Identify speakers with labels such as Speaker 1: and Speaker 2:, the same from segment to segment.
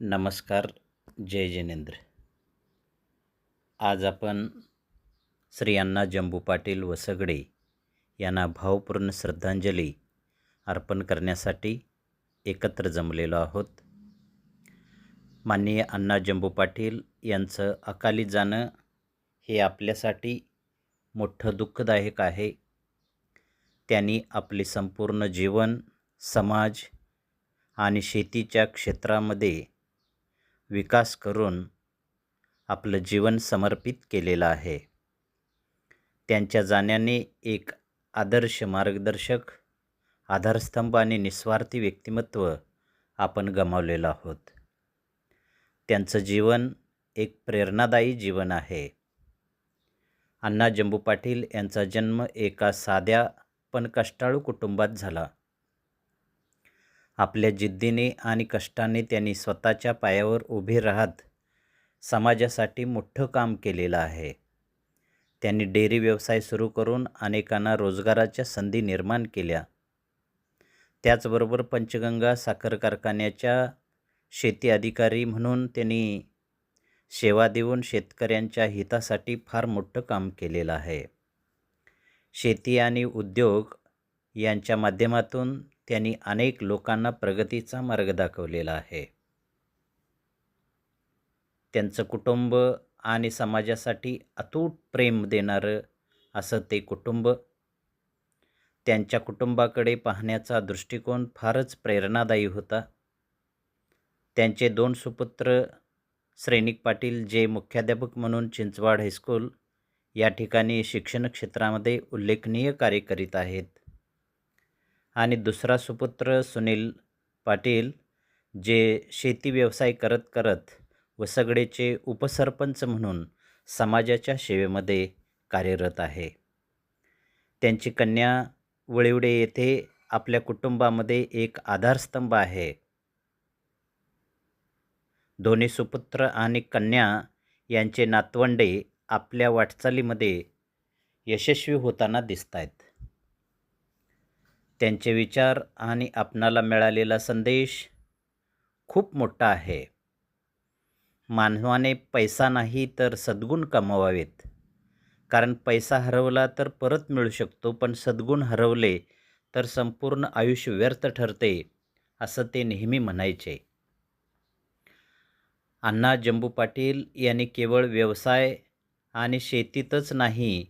Speaker 1: नमस्कार जय जिनेंद्र. आज आपण श्री अण्णा जंबू पाटील वसगडे यांना भावपूर्ण श्रद्धांजली अर्पण करण्यासाठी एकत्र जमलेलो आहोत. माननीय अण्णा जंबू पाटील यांचं अकाली जाणं हे आपल्यासाठी मोठं दुःखदायक आहे. त्यांनी आपले संपूर्ण जीवन समाज आणि शेतीच्या क्षेत्रामध्ये विकास करून आपलं जीवन समर्पित केलेलं आहे. त्यांच्या जाण्याने एक आदर्श मार्गदर्शक आधारस्तंभ आणि निस्वार्थी व्यक्तिमत्व आपण गमावलेलं आहोत. त्यांचं जीवन एक प्रेरणादायी जीवन आहे. अण्णा जंबू पाटील यांचा जन्म एका साध्या पण कष्टाळू कुटुंबात झाला. आपल्या जिद्दीने आणि कष्टाने त्यांनी स्वतःच्या पायावर उभे राहत समाजासाठी मोठं काम केलेलं आहे. त्यांनी डेअरी व्यवसाय सुरू करून अनेकांना रोजगाराच्या संधी निर्माण केल्या. त्याचबरोबर पंचगंगा साखर कारखान्याच्या शेती अधिकारी म्हणून त्यांनी सेवा देऊन शेतकऱ्यांच्या हितासाठी फार मोठं काम केलेलं आहे. शेती आणि उद्योग यांच्या माध्यमातून त्यांनी अनेक लोकांना प्रगतीचा मार्ग दाखवलेला आहे. त्यांचं कुटुंब आणि समाजासाठी अतूट प्रेम देणारं असं ते कुटुंब त्यांच्या कुटुंबाकडे पाहण्याचा दृष्टिकोन फारच प्रेरणादायी होता. त्यांचे दोन सुपुत्र श्रेणिक पाटील जे मुख्याध्यापक म्हणून चिंचवाड हायस्कूल या ठिकाणी शिक्षण क्षेत्रामध्ये उल्लेखनीय कार्य करीत आहेत. आणि दुसरा सुपुत्र सुनील पाटील जे शेती व्यवसाय करत करत व सगळेचे उपसरपंच म्हणून समाजाच्या सेवेमध्ये कार्यरत आहे. त्यांची कन्या वळिवडे येथे आपल्या कुटुंबामध्ये एक आधारस्तंभ आहे. दोन्ही सुपुत्र आणि कन्या यांचे नातवंडे आपल्या वाटचालीमध्ये यशस्वी होताना दिसत आहेत त्यांचे विचार आणि आपणाला मिळालेला संदेश खूप मोठा आहे. मानवाने पैसा नाही तर सद्गुण कमवावेत. कारण पैसा हरवला तर परत मिळू शकतो पण सद्गुण हरवले तर संपूर्ण आयुष्य व्यर्थ ठरते असं ते नेहमी म्हणायचे. अण्णा जंबू पाटील यांनी केवळ व्यवसाय आणि शेतीतच नाही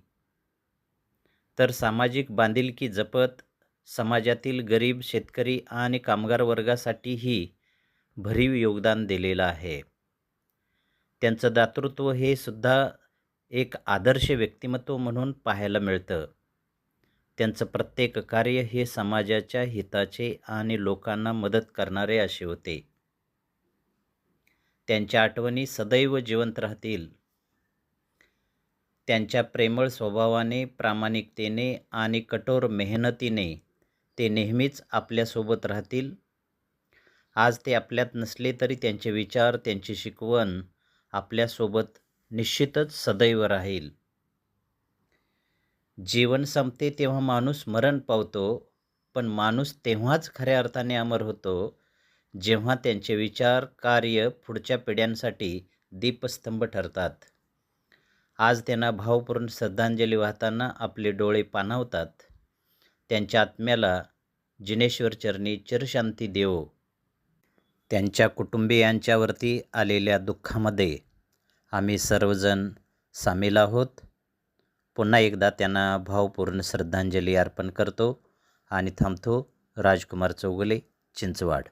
Speaker 1: तर सामाजिक बांधिलकी जपत समाजातील गरीब शेतकरी आणि कामगार वर्गासाठीही भरीव योगदान दिलेलं आहे. त्यांचं दातृत्व हे सुद्धा एक आदर्श व्यक्तिमत्व म्हणून पाहायला मिळतं. त्यांचं प्रत्येक कार्य हे समाजाच्या हिताचे आणि लोकांना मदत करणारे असे होते. त्यांच्या आठवणी सदैव जिवंत राहतील. त्यांच्या प्रेमळ स्वभावाने प्रामाणिकतेने आणि कठोर मेहनतीने ते नेहमीच आपल्यासोबत राहतील. आज ते आपल्यात नसले तरी त्यांचे विचार त्यांची शिकवण आपल्यासोबत निश्चितच सदैव राहील. जीवन संपते तेव्हा माणूस मरण पावतो पण माणूस तेव्हाच खऱ्या अर्थाने अमर होतो जेव्हा त्यांचे विचार कार्य पुढच्या पिढ्यांसाठी दीपस्तंभ ठरतात. आज त्यांना भावपूर्ण श्रद्धांजली वाहताना आपले डोळे पाणावतात. त्यांच्या आत्म्याला जिनेश्वर चरणी चिरशांती देवो. त्यांच्या कुटुंबियांच्यावरती आलेल्या दुःखामध्ये आम्ही सर्वजण सामील आहोत. पुन्हा एकदा त्यांना भावपूर्ण श्रद्धांजली अर्पण करतो आणि थांबतो राजकुमार चौगुले चिंचवाड.